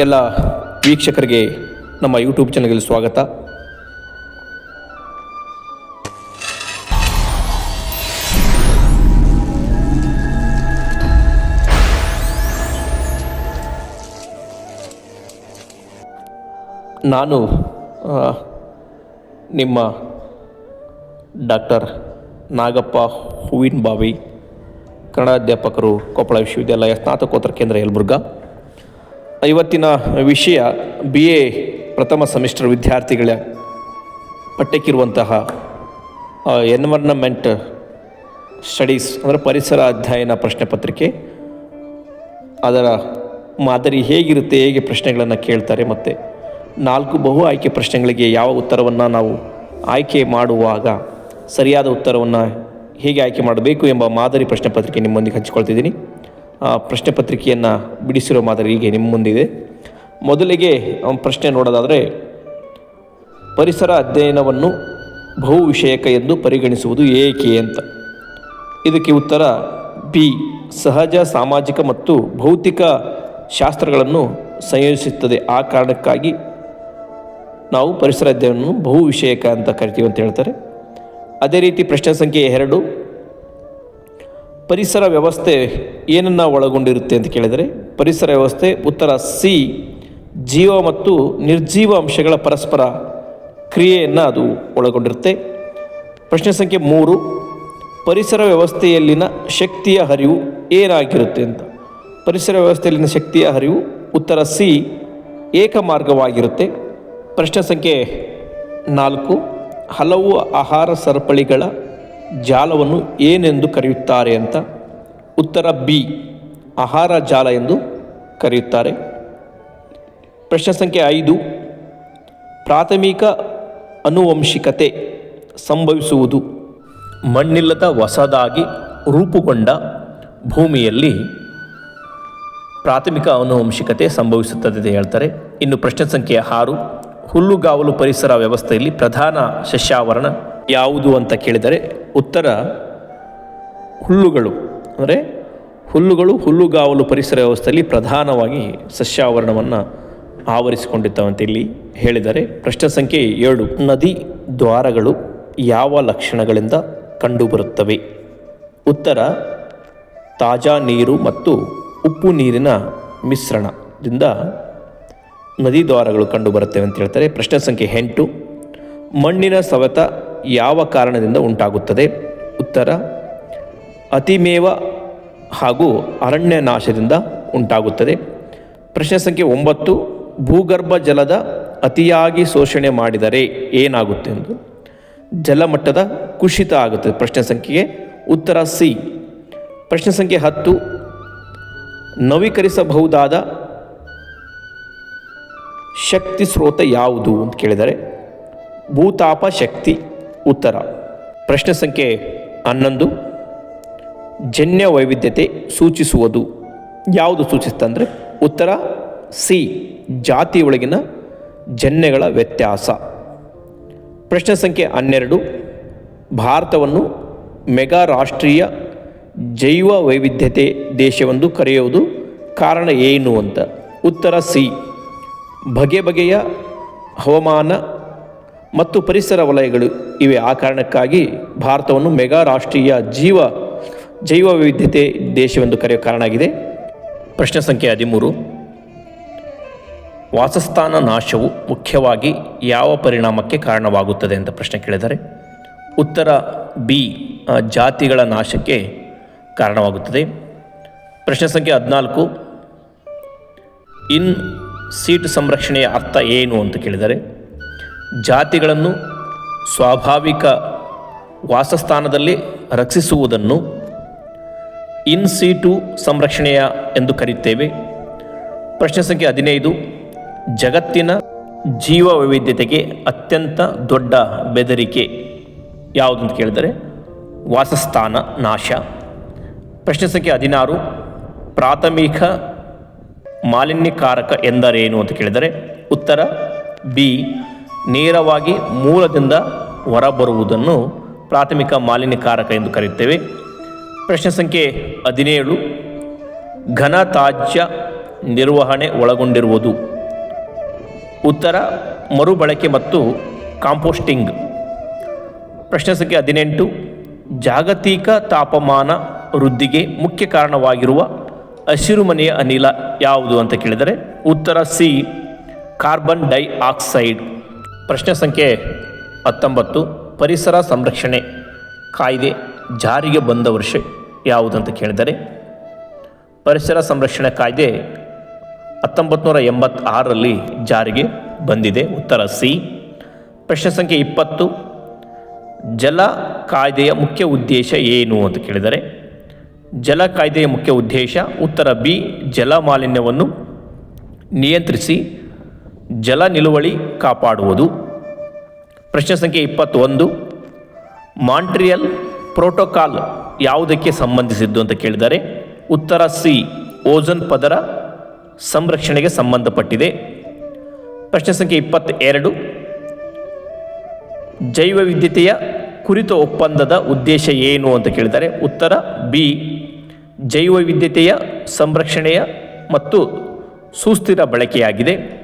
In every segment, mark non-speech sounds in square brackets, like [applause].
ಎಲ್ಲ ವೀಕ್ಷಕರಿಗೆ ನಮ್ಮ ಯೂಟ್ಯೂಬ್ ಚಾನಲ್ಗೆ ಸ್ವಾಗತ. ನಾನು ನಿಮ್ಮ ಡಾಕ್ಟರ್ ನಾಗಪ್ಪ ಹೂವಿನ ಬಾವಿ, ಕನ್ನಡ ಅಧ್ಯಾಪಕರು ಕೊಪ್ಪಳ ವಿಶ್ವವಿದ್ಯಾಲಯ ಸ್ನಾತಕೋತ್ತರ ಕೇಂದ್ರ ಯಲಬುರ್ಗಾ. ಇವತ್ತಿನ ವಿಷಯ ಬಿ ಎ ಪ್ರಥಮ ಸೆಮಿಸ್ಟರ್ ವಿದ್ಯಾರ್ಥಿಗಳ ಪಠ್ಯಕ್ಕಿರುವಂತಹ ಎನ್ವರ್ನಮೆಂಟ್ ಸ್ಟಡೀಸ್ ಅಂದರೆ ಪರಿಸರ ಅಧ್ಯಯನ ಪ್ರಶ್ನೆ ಪತ್ರಿಕೆ. ಅದರ ಮಾದರಿ ಹೇಗಿರುತ್ತೆ, ಹೇಗೆ ಪ್ರಶ್ನೆಗಳನ್ನು ಕೇಳ್ತಾರೆ ಮತ್ತು ನಾಲ್ಕು ಬಹು ಆಯ್ಕೆ ಪ್ರಶ್ನೆಗಳಿಗೆ ಯಾವ ಉತ್ತರವನ್ನು ನಾವು ಆಯ್ಕೆ ಮಾಡುವಾಗ ಸರಿಯಾದ ಉತ್ತರವನ್ನು ಹೇಗೆ ಆಯ್ಕೆ ಮಾಡಬೇಕು ಎಂಬ ಮಾದರಿ ಪ್ರಶ್ನೆ ಪತ್ರಿಕೆ ನಿಮ್ಮೊಂದಿಗೆ ಹಂಚಿಕೊಳ್ತಿದ್ದೀನಿ. ಪ್ರಶ್ನೆ ಪತ್ರಿಕೆಯನ್ನು ಬಿಡಿಸಿರೋ ಮಾದರಿ ಹೀಗೆ ನಿಮ್ಮ ಮುಂದಿದೆ. ಮೊದಲಿಗೆ ಪ್ರಶ್ನೆ ನೋಡೋದಾದರೆ, ಪರಿಸರ ಅಧ್ಯಯನವನ್ನು ಬಹು ವಿಷಯಕ ಎಂದು ಪರಿಗಣಿಸುವುದು ಏಕೆ ಅಂತ. ಇದಕ್ಕೆ ಉತ್ತರ, ಬಿ, ಸಹಜ, ಸಾಮಾಜಿಕ ಮತ್ತು ಭೌತಿಕ ಶಾಸ್ತ್ರಗಳನ್ನು ಸಂಯೋಜಿಸುತ್ತದೆ. ಆ ಕಾರಣಕ್ಕಾಗಿ ನಾವು ಪರಿಸರ ಅಧ್ಯಯನವನ್ನು ಬಹು ವಿಷಯಕ ಅಂತ ಕರಿತೀವಿ ಅಂತ ಹೇಳ್ತಾರೆ. ಅದೇ ರೀತಿ ಪ್ರಶ್ನೆ ಸಂಖ್ಯೆ ಎರಡು ಪರಿಸರ ವ್ಯವಸ್ಥೆ ಏನನ್ನು ಒಳಗೊಂಡಿರುತ್ತೆ ಅಂತ ಕೇಳಿದರೆ, ಪರಿಸರ ವ್ಯವಸ್ಥೆ ಉತ್ತರ ಸಿ, ಜೀವ ಮತ್ತು ನಿರ್ಜೀವ ಅಂಶಗಳ ಪರಸ್ಪರ ಕ್ರಿಯೆಯನ್ನು ಅದು ಒಳಗೊಂಡಿರುತ್ತೆ. ಪ್ರಶ್ನೆ ಸಂಖ್ಯೆ ಮೂರು, ಪರಿಸರ ವ್ಯವಸ್ಥೆಯಲ್ಲಿನ ಶಕ್ತಿಯ ಹರಿವು ಏನಾಗಿರುತ್ತೆ ಅಂತ. ಪರಿಸರ ವ್ಯವಸ್ಥೆಯಲ್ಲಿನ ಶಕ್ತಿಯ ಹರಿವು ಉತ್ತರ ಸಿ, ಏಕಮಾರ್ಗವಾಗಿರುತ್ತೆ. ಪ್ರಶ್ನೆ ಸಂಖ್ಯೆ ನಾಲ್ಕು, ಹಲವು ಆಹಾರ ಸರಪಳಿಗಳ ಜಾಲವನ್ನು ಏನೆಂದು ಕರೆಯುತ್ತಾರೆ ಅಂತ ಉತ್ತರ ಬಿ, ಆಹಾರ ಜಾಲ ಎಂದು ಕರೆಯುತ್ತಾರೆ. ಪ್ರಶ್ನೆ ಸಂಖ್ಯೆ ಐದು, ಪ್ರಾಥಮಿಕ ಅನುವಂಶಿಕತೆ ಸಂಭವಿಸುವುದು ಮಣ್ಣಿಲ್ಲದ ಹೊಸದಾಗಿ ರೂಪುಗೊಂಡ ಭೂಮಿಯಲ್ಲಿ ಪ್ರಾಥಮಿಕ ಆನುವಂಶಿಕತೆ ಸಂಭವಿಸುತ್ತದೆ ಅಂತ ಹೇಳ್ತಾರೆ. ಇನ್ನು ಪ್ರಶ್ನೆ ಸಂಖ್ಯೆ ಆರು, ಹುಲ್ಲುಗಾವಲು ಪರಿಸರ ವ್ಯವಸ್ಥೆಯಲ್ಲಿ ಪ್ರಧಾನ ಸಸ್ಯಾವರಣ ಯಾವುದು ಅಂತ ಕೇಳಿದರೆ ಉತ್ತರ ಹುಲ್ಲುಗಳು. ಅಂದರೆ ಹುಲ್ಲುಗಳು ಹುಲ್ಲುಗಾವಲು ಪರಿಸರ ವ್ಯವಸ್ಥೆಯಲ್ಲಿ ಪ್ರಧಾನವಾಗಿ ಸಸ್ಯಾವರಣವನ್ನು ಆವರಿಸಿಕೊಂಡಿದ್ದಾವಂತ ಇಲ್ಲಿ ಹೇಳಿದರೆ ಪ್ರಶ್ನೆ ಸಂಖ್ಯೆ ಏಳು. ನದಿ ದ್ವಾರಗಳು ಯಾವ ಲಕ್ಷಣಗಳಿಂದ ಕಂಡುಬರುತ್ತವೆ? ಉತ್ತರ, ತಾಜಾ ನೀರು ಮತ್ತು ಉಪ್ಪು ನೀರಿನ ಮಿಶ್ರಣದಿಂದ ನದಿ ದ್ವಾರಗಳು ಕಂಡುಬರುತ್ತವೆ ಅಂತ ಹೇಳ್ತಾರೆ. ಪ್ರಶ್ನೆ ಸಂಖ್ಯೆ ಎಂಟು. ಮಣ್ಣಿನ ಸವೆತ ಯಾವ ಕಾರಣದಿಂದ ಉಂಟಾಗುತ್ತದೆ? ಉತ್ತರ, ಅತಿಮೇವ ಹಾಗೂ ಅರಣ್ಯ ನಾಶದಿಂದ ಉಂಟಾಗುತ್ತದೆ. ಪ್ರಶ್ನೆ ಸಂಖ್ಯೆ ಒಂಬತ್ತು, ಭೂಗರ್ಭ ಜಲದ ಅತಿಯಾಗಿ ಶೋಷಣೆ ಮಾಡಿದರೆ ಏನಾಗುತ್ತೆ ಎಂದು? ಜಲಮಟ್ಟದ ಕುಸಿತ ಆಗುತ್ತದೆ. ಪ್ರಶ್ನೆ ಸಂಖ್ಯೆಗೆ ಉತ್ತರ ಸಿ. ಪ್ರಶ್ನೆ ಸಂಖ್ಯೆ ಹತ್ತು, ನವೀಕರಿಸಬಹುದಾದ ಶಕ್ತಿ ಸ್ರೋತ ಯಾವುದು ಅಂತ ಕೇಳಿದರೆ, ಭೂತಾಪ ಶಕ್ತಿ. ಉತ್ತರ. ಪ್ರಶ್ನೆ ಸಂಖ್ಯೆ ಹನ್ನೊಂದು. ಜನ್ಯ ವೈವಿಧ್ಯತೆ ಸೂಚಿಸುವುದು. ಯಾವುದು ಸೂಚಿಸ್ತಂದರೆ ಉತ್ತರ ಸಿ, ಜಾತಿಯೊಳಗಿನ ಜನ್ಯಗಳ ವ್ಯತ್ಯಾಸ. ಪ್ರಶ್ನೆ ಸಂಖ್ಯೆ ಹನ್ನೆರಡು. ಭಾರತವನ್ನು ಮೆಗಾ ರಾಷ್ಟ್ರೀಯ ಜೈವ ವೈವಿಧ್ಯತೆ ದೇಶವೆಂದು ಕರೆಯುವುದು ಕಾರಣ ಏನು ಅಂತ. ಉತ್ತರ ಸಿ, ಬಗೆ ಬಗೆಯ ಹವಾಮಾನ ಮತ್ತು ಪರಿಸರ ವಲಯಗಳು ಇವೆ. ಆ ಕಾರಣಕ್ಕಾಗಿ ಭಾರತವನ್ನು ಮೆಗಾ ರಾಷ್ಟ್ರೀಯ ಜೀವ, ಜೈವ ವೈವಿಧ್ಯತೆ ದೇಶವೆಂದು ಕರೆಯುವ ಕಾರಣ ಆಗಿದೆ. ಪ್ರಶ್ನೆ ಸಂಖ್ಯೆ ಹದಿಮೂರು. ವಾಸಸ್ಥಾನ ನಾಶವು ಮುಖ್ಯವಾಗಿ ಯಾವ ಪರಿಣಾಮಕ್ಕೆ ಕಾರಣವಾಗುತ್ತದೆ ಅಂತ ಪ್ರಶ್ನೆ ಕೇಳಿದರೆ, ಉತ್ತರ ಬಿ ಜಾತಿಗಳ ನಾಶಕ್ಕೆ ಕಾರಣವಾಗುತ್ತದೆ. ಪ್ರಶ್ನೆ ಸಂಖ್ಯೆ ಹದಿನಾಲ್ಕು. ಇನ್ ಸೀಟ್ ಸಂರಕ್ಷಣೆಯ ಅರ್ಥ ಏನು ಅಂತ ಕೇಳಿದರೆ ಜಾತಿಗಳನ್ನು ಸ್ವಾಭಾವಿಕ ವಾಸಸ್ಥಾನದಲ್ಲಿ ರಕ್ಷಿಸುವುದನ್ನು ಇನ್ ಸೀಟು ಸಂರಕ್ಷಣೆಯ ಎಂದು ಕರೆಯುತ್ತೇವೆ. ಪ್ರಶ್ನೆ ಸಂಖ್ಯೆ ಹದಿನೈದು, ಜಗತ್ತಿನ ಜೀವ ವೈವಿಧ್ಯತೆಗೆ ಅತ್ಯಂತ ದೊಡ್ಡ ಬೆದರಿಕೆ ಯಾವುದು ಅಂತ ಕೇಳಿದರೆ ವಾಸಸ್ಥಾನ ನಾಶ. ಪ್ರಶ್ನೆ ಸಂಖ್ಯೆ ಹದಿನಾರು, ಪ್ರಾಥಮಿಕ ಮಾಲಿನ್ಯಕಾರಕ ಎಂದರೇನು ಅಂತ ಕೇಳಿದರೆ ಉತ್ತರ ಬಿ ನೇರವಾಗಿ ಮೂಲದಿಂದ ಹೊರಬರುವುದನ್ನು ಪ್ರಾಥಮಿಕ ಮಾಲಿನ್ಯಕಾರಕ ಎಂದು ಕರೆಯುತ್ತೇವೆ. ಪ್ರಶ್ನೆ ಸಂಖ್ಯೆ ಹದಿನೇಳು. ಘನ ತ್ಯಾಜ್ಯ ನಿರ್ವಹಣೆ ಒಳಗೊಂಡಿರುವುದು. ಉತ್ತರ, ಮರುಬಳಕೆ ಮತ್ತು ಕಾಂಪೋಸ್ಟಿಂಗ್. ಪ್ರಶ್ನೆ ಸಂಖ್ಯೆ ಹದಿನೆಂಟು. ಜಾಗತಿಕ ತಾಪಮಾನ ವೃದ್ಧಿಗೆ ಮುಖ್ಯ ಕಾರಣವಾಗಿರುವ ಹಸಿರುಮನೆಯ ಅನಿಲ ಯಾವುದು ಅಂತ ಕೇಳಿದರೆ ಉತ್ತರ ಸಿ, ಕಾರ್ಬನ್ ಡೈ ಆಕ್ಸೈಡ್ ಪ್ರಶ್ನೆ ಸಂಖ್ಯೆ ಹತ್ತೊಂಬತ್ತು, ಪರಿಸರ ಸಂರಕ್ಷಣೆ ಕಾಯ್ದೆ ಜಾರಿಗೆ ಬಂದ ವರ್ಷ ಯಾವುದಂತ ಕೇಳಿದರೆ? ಪರಿಸರ ಸಂರಕ್ಷಣೆ ಕಾಯ್ದೆ ಹತ್ತೊಂಬತ್ತು ನೂರ ಎಂಬತ್ತಾರರಲ್ಲಿ ಜಾರಿಗೆ ಬಂದಿದೆ. ಉತ್ತರ ಸಿ. ಪ್ರಶ್ನೆ ಸಂಖ್ಯೆ ಇಪ್ಪತ್ತು, ಜಲ ಕಾಯ್ದೆಯ ಮುಖ್ಯ ಉದ್ದೇಶ ಏನು ಅಂತ ಕೇಳಿದರೆ? ಜಲ ಕಾಯ್ದೆಯ ಮುಖ್ಯ ಉದ್ದೇಶ, ಉತ್ತರ ಬಿ, ಜಲ ಮಾಲಿನ್ಯವನ್ನು ನಿಯಂತ್ರಿಸಿ ಜಲ ನಿಲುವಳಿ ಕಾಪಾಡುವುದು. ಪ್ರಶ್ನೆ ಸಂಖ್ಯೆ ಇಪ್ಪತ್ತೊಂದು. ಮಾಂಟ್ರಿಯಲ್ ಪ್ರೋಟೋಕಾಲ್ ಯಾವುದಕ್ಕೆ ಸಂಬಂಧಿಸಿದ್ದು ಅಂತ ಕೇಳಿದರೆ, ಉತ್ತರ ಸಿ, ಓಜನ್ ಪದರ ಸಂರಕ್ಷಣೆಗೆ ಸಂಬಂಧಪಟ್ಟಿದೆ. ಪ್ರಶ್ನೆ ಸಂಖ್ಯೆ ಇಪ್ಪತ್ತೆರಡು. ಜೈವ ವಿದ್ಯುತೆಯ ಕುರಿತ ಒಪ್ಪಂದದ ಉದ್ದೇಶ ಏನು ಅಂತ ಕೇಳಿದರೆ, ಉತ್ತರ ಬಿ ಜೈವ ವಿದ್ಯುತೆಯ ಸಂರಕ್ಷಣೆಯ ಮತ್ತು ಸುಸ್ಥಿರ ಬಳಕೆಯಾಗಿದೆ.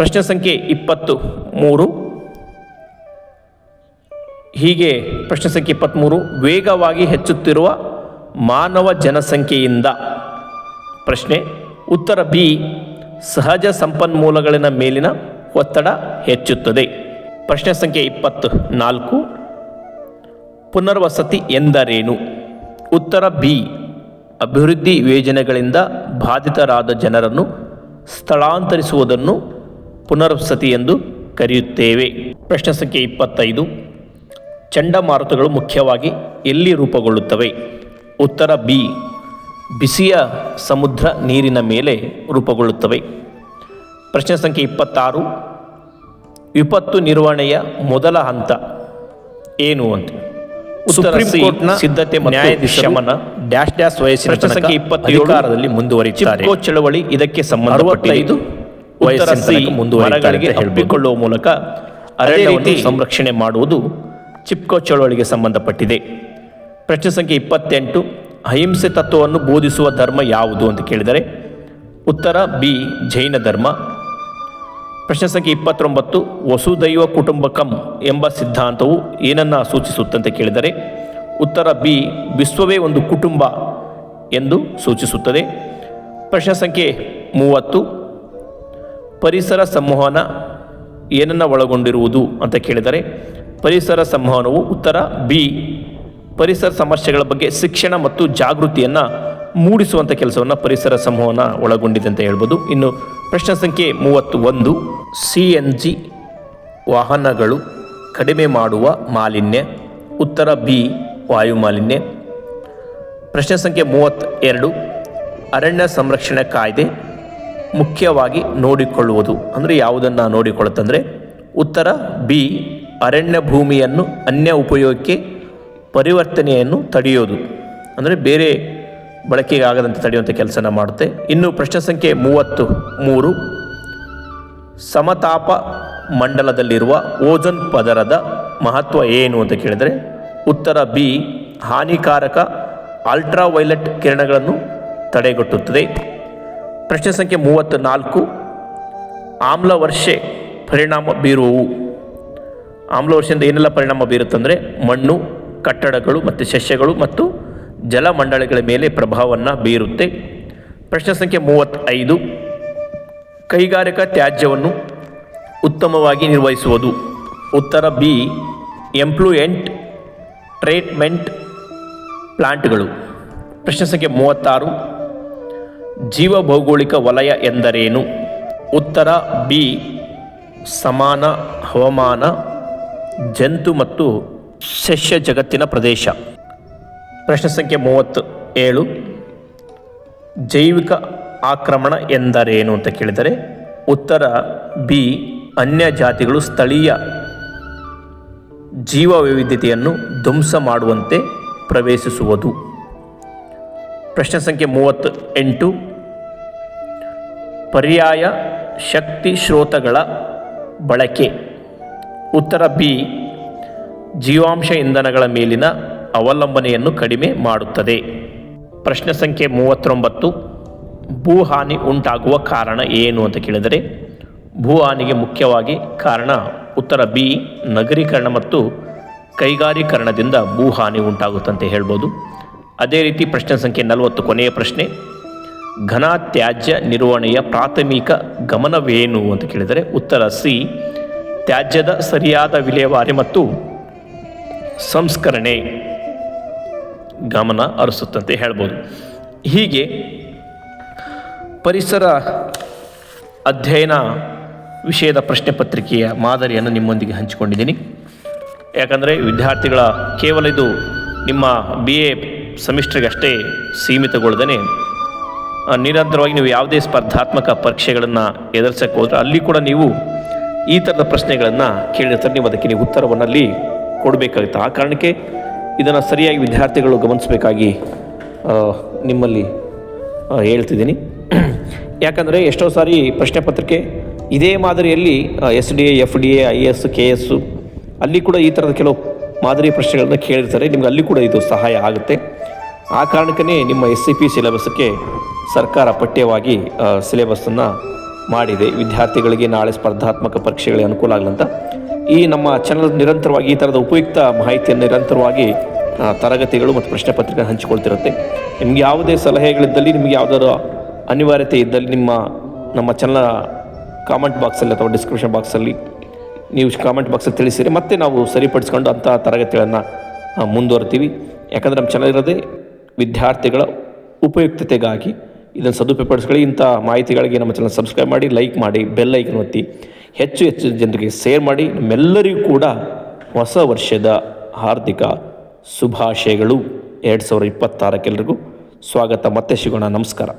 ಪ್ರಶ್ನೆ ಸಂಖ್ಯೆ ಇಪ್ಪತ್ತು ಮೂರು. ಹೀಗೆ ಪ್ರಶ್ನೆ ಸಂಖ್ಯೆ ಇಪ್ಪತ್ತ್ಮೂರು ವೇಗವಾಗಿ ಹೆಚ್ಚುತ್ತಿರುವ ಮಾನವ ಜನಸಂಖ್ಯೆಯಿಂದ. ಪ್ರಶ್ನೆ, ಉತ್ತರ ಬಿ, ಸಹಜ ಸಂಪನ್ಮೂಲಗಳಿನ ಮೇಲಿನ ಒತ್ತಡ ಹೆಚ್ಚುತ್ತದೆ. ಪ್ರಶ್ನೆ ಸಂಖ್ಯೆ ಇಪ್ಪತ್ತು ನಾಲ್ಕು. ಪುನರ್ವಸತಿ ಎಂದರೇನು? ಉತ್ತರ ಬಿ, ಅಭಿವೃದ್ಧಿ ಯೋಜನೆಗಳಿಂದ ಬಾಧಿತರಾದ ಜನರನ್ನು ಸ್ಥಳಾಂತರಿಸುವುದನ್ನು ಪುನರ್ವಸತಿ ಎಂದು ಕರೆಯುತ್ತೇವೆ. ಪ್ರಶ್ನೆ ಸಂಖ್ಯೆ ಇಪ್ಪತ್ತೈದು. ಚಂಡಮಾರುತಗಳು ಮುಖ್ಯವಾಗಿ ಎಲ್ಲಿ ರೂಪುಗೊಳ್ಳುತ್ತವೆ? ಉತ್ತರ ಬಿ ಬಿಸಿಯ ಸಮುದ್ರ ನೀರಿನ ಮೇಲೆ ರೂಪುಗೊಳ್ಳುತ್ತವೆ. ಪ್ರಶ್ನೆ ಸಂಖ್ಯೆ ಇಪ್ಪತ್ತಾರು. ವಿಪತ್ತು ನಿರ್ವಹಣೆಯ ಮೊದಲ ಹಂತ ಏನು ಅಂತ? ಕೋರ್ಟ್ನ ಸಿದ್ಧತೆ ಶಮನ. ಡ್ಯಾಶ್ ಡ್ಯಾಶ್ ವಯಸ್ಸಿನ ಸಂಖ್ಯೆ ಇಪ್ಪತ್ತೇಳು. ಮುಂದುವರಿಯುತ್ತಾರೆ. ಚಳವಳಿ ಇದಕ್ಕೆ ಸಂಬಂಧಪಟ್ಟಿದ್ದು ಅರವತ್ತೈದು ಉತ್ತರ ವಯಸ್ಸಿನ ಸಿ ತನಕ ಮುಂದುವರಿಯುತ್ತಾರೆ ಮರಗಳಿಗೆ ಅಂತ ಹೇಳ್ಬೋದು. ಹಬ್ಬಿಕೊಳ್ಳುವ ಮೂಲಕ ಅರಣ್ಯವನ್ನು ಸಂರಕ್ಷಣೆ ಮಾಡುವುದು ಚಿಪ್ಕೋ ಚಳವಳಿಗೆ ಸಂಬಂಧಪಟ್ಟಿದೆ. ಪ್ರಶ್ನೆ ಸಂಖ್ಯೆ ಇಪ್ಪತ್ತೆಂಟು ಅಹಿಂಸೆ ತತ್ವವನ್ನು ಬೋಧಿಸುವ ಧರ್ಮ ಯಾವುದು ಅಂತ ಕೇಳಿದರೆ ಉತ್ತರ ಬಿ ಜೈನ ಧರ್ಮ. ಪ್ರಶ್ನೆ ಸಂಖ್ಯೆ ಇಪ್ಪತ್ತೊಂಬತ್ತು ವಸುದೈವ ಕುಟುಂಬಕಂ ಎಂಬ ಸಿದ್ಧಾಂತವು ಏನನ್ನ ಸೂಚಿಸುತ್ತಂತೆ ಕೇಳಿದರೆ ಉತ್ತರ ಬಿ ವಿಶ್ವವೇ ಒಂದು ಕುಟುಂಬ ಎಂದು ಸೂಚಿಸುತ್ತದೆ. ಪ್ರಶ್ನೆ ಸಂಖ್ಯೆ ಮೂವತ್ತು ಪರಿಸರ ಸಂವಹನ ಏನನ್ನು ಒಳಗೊಂಡಿರುವುದು ಅಂತ ಕೇಳಿದರೆ, ಪರಿಸರ ಸಂವಹನವು ಉತ್ತರ ಬಿ, ಪರಿಸರ ಸಮಸ್ಯೆಗಳ ಬಗ್ಗೆ ಶಿಕ್ಷಣ ಮತ್ತು ಜಾಗೃತಿಯನ್ನು ಮೂಡಿಸುವಂಥ ಕೆಲಸವನ್ನು ಪರಿಸರ ಸಂವಹನ ಒಳಗೊಂಡಿದೆ ಅಂತ ಹೇಳ್ಬೋದು. ಇನ್ನು ಪ್ರಶ್ನೆ ಸಂಖ್ಯೆ ಮೂವತ್ತು ಒಂದು ಸಿ ಎನ್ ಜಿ ವಾಹನಗಳು ಕಡಿಮೆ ಮಾಡುವ ಮಾಲಿನ್ಯ, ಉತ್ತರ ಬಿ, ವಾಯು ಮಾಲಿನ್ಯ. ಪ್ರಶ್ನೆ ಸಂಖ್ಯೆ ಮೂವತ್ತೆರಡು, ಅರಣ್ಯ ಸಂರಕ್ಷಣೆ ಕಾಯ್ದೆ ಮುಖ್ಯವಾಗಿ ನೋಡಿಕೊಳ್ಳುವುದು. ಅಂದರೆ ಯಾವುದನ್ನು ನೋಡಿಕೊಳ್ಳುತ್ತಂದರೆ ಉತ್ತರ ಬಿ, ಅರಣ್ಯ ಭೂಮಿಯನ್ನು ಅನ್ಯ ಉಪಯೋಗಕ್ಕೆ ಪರಿವರ್ತನೆಯನ್ನು ತಡೆಯೋದು. ಅಂದರೆ ಬೇರೆ ಬಳಕೆಗಾಗದಂತೆ ತಡೆಯುವಂಥ ಕೆಲಸನ ಮಾಡುತ್ತೆ. ಇನ್ನು ಪ್ರಶ್ನೆ ಸಂಖ್ಯೆ ಮೂವತ್ತು, ಮೂರು. ಸಮತಾಪ ಮಂಡಲದಲ್ಲಿರುವ ಓಜನ್ ಪದರದ ಮಹತ್ವ ಏನು ಅಂತ ಕೇಳಿದರೆ, ಉತ್ತರ ಬಿ, ಹಾನಿಕಾರಕ ಅಲ್ಟ್ರಾವೈಲೆಟ್ ಕಿರಣಗಳನ್ನು ತಡೆಗಟ್ಟುತ್ತದೆ. ಪ್ರಶ್ನೆ ಸಂಖ್ಯೆ ಮೂವತ್ತು ನಾಲ್ಕು ಆಮ್ಲವರ್ಷೆ ಪರಿಣಾಮ ಬೀರುವು ಆಮ್ಲ ವರ್ಷದಿಂದ ಏನೆಲ್ಲ ಪರಿಣಾಮ ಬೀರುತ್ತಂದರೆ ಮಣ್ಣು, ಕಟ್ಟಡಗಳು ಮತ್ತು ಸಸ್ಯಗಳು ಮತ್ತು ಜಲಮಂಡಳಿಗಳ ಮೇಲೆ ಪ್ರಭಾವವನ್ನು ಬೀರುತ್ತೆ. ಪ್ರಶ್ನೆ ಸಂಖ್ಯೆ ಮೂವತ್ತೈದು. ಕೈಗಾರಿಕಾ ತ್ಯಾಜ್ಯವನ್ನು ಉತ್ತಮವಾಗಿ ನಿರ್ವಹಿಸುವುದು. ಉತ್ತರ ಬಿ ಎಂಪ್ಲೂಯೆಂಟ್ ಟ್ರೀಟ್ಮೆಂಟ್ ಪ್ಲಾಂಟ್ಗಳು. ಪ್ರಶ್ನೆ ಸಂಖ್ಯೆ ಮೂವತ್ತಾರು. ಜೀವ ಭೌಗೋಳಿಕ ವಲಯ ಎಂದರೇನು? ಉತ್ತರ, ಬಿ, ಸಮಾನ, ಹವಾಮಾನ, ಜಂತು ಮತ್ತು ಸಸ್ಯ ಜಗತ್ತಿನ ಪ್ರದೇಶ. ಪ್ರಶ್ನೆ ಸಂಖ್ಯೆ ಮೂವತ್ತು, ಏಳು. ಜೈವಿಕ ಆಕ್ರಮಣ ಎಂದರೇನು ಅಂತ ಕೇಳಿದರೆ, ಉತ್ತರ, ಬಿ, ಅನ್ಯ ಜಾತಿಗಳು ಸ್ಥಳೀಯ ಜೀವ ವೈವಿಧ್ಯತೆಯನ್ನು ಧ್ವಂಸ ಮಾಡುವಂತೆ ಪ್ರವೇಶಿಸುವುದು. ಪ್ರಶ್ನೆ ಸಂಖ್ಯೆ ಮೂವತ್ತು, ಎಂಟು. ಪರ್ಯಾಯ ಶಕ್ತಿ ಶ್ರೋತಗಳ ಬಳಕೆ. ಉತ್ತರ ಬಿ, ಜೀವಾಂಶ ಇಂಧನಗಳ ಮೇಲಿನ ಅವಲಂಬನೆಯನ್ನು ಕಡಿಮೆ ಮಾಡುತ್ತದೆ. ಪ್ರಶ್ನೆ ಸಂಖ್ಯೆ ಮೂವತ್ತೊಂಬತ್ತು ಭೂ ಹಾನಿ ಉಂಟಾಗುವ ಕಾರಣ ಏನು ಅಂತ ಕೇಳಿದರೆ ಭೂ ಹಾನಿಗೆ ಮುಖ್ಯವಾಗಿ ಕಾರಣ ಉತ್ತರ ಬಿ, ನಗರೀಕರಣ ಮತ್ತು ಕೈಗಾರೀಕರಣದಿಂದ ಭೂ ಹಾನಿ ಉಂಟಾಗುತ್ತಂತೆ ಹೇಳ್ಬೋದು. ಅದೇ ರೀತಿ ಪ್ರಶ್ನೆ ಸಂಖ್ಯೆ ನಲವತ್ತು ಕೊನೆಯ ಪ್ರಶ್ನೆ ಘನ ತ್ಯಾಜ್ಯ ನಿರ್ವಹಣೆಯ ಪ್ರಾಥಮಿಕ ಗಮನವೇನು ಅಂತ ಕೇಳಿದರೆ ಉತ್ತರ ಸಿ, ತ್ಯಾಜ್ಯದ ಸರಿಯಾದ ವಿಲೇವಾರಿ ಮತ್ತು ಸಂಸ್ಕರಣೆ ಗಮನ ಅರಸುತ್ತಂತೆ ಹೇಳ್ಬೋದು. ಹೀಗೆ ಪರಿಸರ ಅಧ್ಯಯನ ವಿಷಯದ ಪ್ರಶ್ನೆ ಪತ್ರಿಕೆಯ ಮಾದರಿಯನ್ನು ನಿಮ್ಮೊಂದಿಗೆ ಹಂಚಿಕೊಂಡಿದ್ದೀನಿ. ಯಾಕಂದರೆ ವಿದ್ಯಾರ್ಥಿಗಳ ಕೇವಲ ಇದು ನಿಮ್ಮ ಬಿ ಎ ಸೆಮಿಸ್ಟ್ರಿಗೆ ಅಷ್ಟೇ ಸೀಮಿತಗೊಳ್ಳದೇ ನಿರಂತರವಾಗಿ ನೀವು ಯಾವುದೇ ಸ್ಪರ್ಧಾತ್ಮಕ ಪರೀಕ್ಷೆಗಳನ್ನು ಎದುರಿಸಕ್ಕೆ ಹೋದ್ರೆ ಅಲ್ಲಿ ಕೂಡ ನೀವು ಈ ಥರದ ಪ್ರಶ್ನೆಗಳನ್ನು ಕೇಳಿರ್ತಾರೆ. ನೀವು ಅದಕ್ಕೆ ನೀವು ಉತ್ತರವನ್ನು ಅಲ್ಲಿ ಕೊಡಬೇಕಾಗುತ್ತೆ. ಆ ಕಾರಣಕ್ಕೆ ಇದನ್ನು ಸರಿಯಾಗಿ ವಿದ್ಯಾರ್ಥಿಗಳು ಗಮನಿಸಬೇಕಾಗಿ ನಿಮ್ಮಲ್ಲಿ ಹೇಳ್ತಿದ್ದೀನಿ. [clears throat] ಯಾಕಂದರೆ ಎಷ್ಟೋ ಸಾರಿ ಪ್ರಶ್ನೆ ಪತ್ರಿಕೆ ಇದೇ ಮಾದರಿಯಲ್ಲಿ S D A, F D A, I S, K S ಅಲ್ಲಿ ಕೂಡ ಈ ಥರದ ಕೆಲವು ಮಾದರಿ ಪ್ರಶ್ನೆಗಳನ್ನು ಕೇಳಿರ್ತಾರೆ. ನಿಮ್ಗೆ ಅಲ್ಲಿ ಕೂಡ ಇದು ಸಹಾಯ ಆಗುತ್ತೆ. ಆ ಕಾರಣಕ್ಕೇ ನಿಮ್ಮ ಎಸ್ ಸಿ ಪಿ ಸಿಲೆಬಸ್ಗೆ ಸರ್ಕಾರ ಪಠ್ಯವಾಗಿ ಸಿಲೆಬಸ್ಸನ್ನು ಮಾಡಿದೆ. ವಿದ್ಯಾರ್ಥಿಗಳಿಗೆ ನಾಳೆ ಸ್ಪರ್ಧಾತ್ಮಕ ಪರೀಕ್ಷೆಗಳಿಗೆ ಅನುಕೂಲ ಆಗಲಂತ ಈ ನಮ್ಮ ಚಾನಲ್ ನಿರಂತರವಾಗಿ ಈ ಥರದ ಉಪಯುಕ್ತ ಮಾಹಿತಿಯನ್ನು ನಿರಂತರವಾಗಿ ತರಗತಿಗಳು ಮತ್ತು ಪ್ರಶ್ನೆ ಪತ್ರಿಕೆ ಹಂಚಿಕೊಳ್ತಿರುತ್ತೆ. ನಿಮ್ಗೆ ಯಾವುದೇ ಸಲಹೆಗಳಿದ್ದಲ್ಲಿ ನಿಮಗೆ ಯಾವುದಾದ್ರು ಅನಿವಾರ್ಯತೆ ಇದ್ದಲ್ಲಿ ನಿಮ್ಮ, ನಮ್ಮ ಚಾನಲ್ ಕಾಮೆಂಟ್ ಬಾಕ್ಸಲ್ಲಿ ಅಥವಾ ಡಿಸ್ಕ್ರಿಪ್ಷನ್ ಬಾಕ್ಸಲ್ಲಿ ನೀವು ಕಾಮೆಂಟ್ ಬಾಕ್ಸಲ್ಲಿ ತಿಳಿಸಿರಿ. ಮತ್ತೆ ನಾವು ಸರಿಪಡಿಸ್ಕೊಂಡು ಅಂಥ ತರಗತಿಗಳನ್ನು ಮುಂದುವರ್ತೀವಿ. ಯಾಕಂದರೆ ನಮ್ಮ ಚಾನಲ್ ಇರೋದೇ ವಿದ್ಯಾರ್ಥಿಗಳ ಉಪಯುಕ್ತತೆಗಾಗಿ ಇದನ್ನು ಸದುಪಯೋಗಪಡಿಸ್ಕೊಳ್ಳಿ. ಇಂಥ ಮಾಹಿತಿಗಳಿಗೆ ನಮ್ಮ ಚಾನಲ್ ಸಬ್ಸ್ಕ್ರೈಬ್ ಮಾಡಿ ಲೈಕ್ ಮಾಡಿ ಬೆಲ್ ಐಕನ್ ಒತ್ತಿ, ಹೆಚ್ಚು ಹೆಚ್ಚು ಜನರಿಗೆ ಶೇರ್ ಮಾಡಿ. ನಮ್ಮೆಲ್ಲರಿಗೂ ಕೂಡ ಹೊಸ ವರ್ಷದ ಹಾರ್ದಿಕ ಶುಭಾಶಯಗಳು. ಎರಡು ಸಾವಿರದ ಇಪ್ಪತ್ತಾರಕ್ಕೆಲ್ಲರಿಗೂ ಸ್ವಾಗತ. ಮತ್ತೆ ಸಿಗೋಣ. ನಮಸ್ಕಾರ.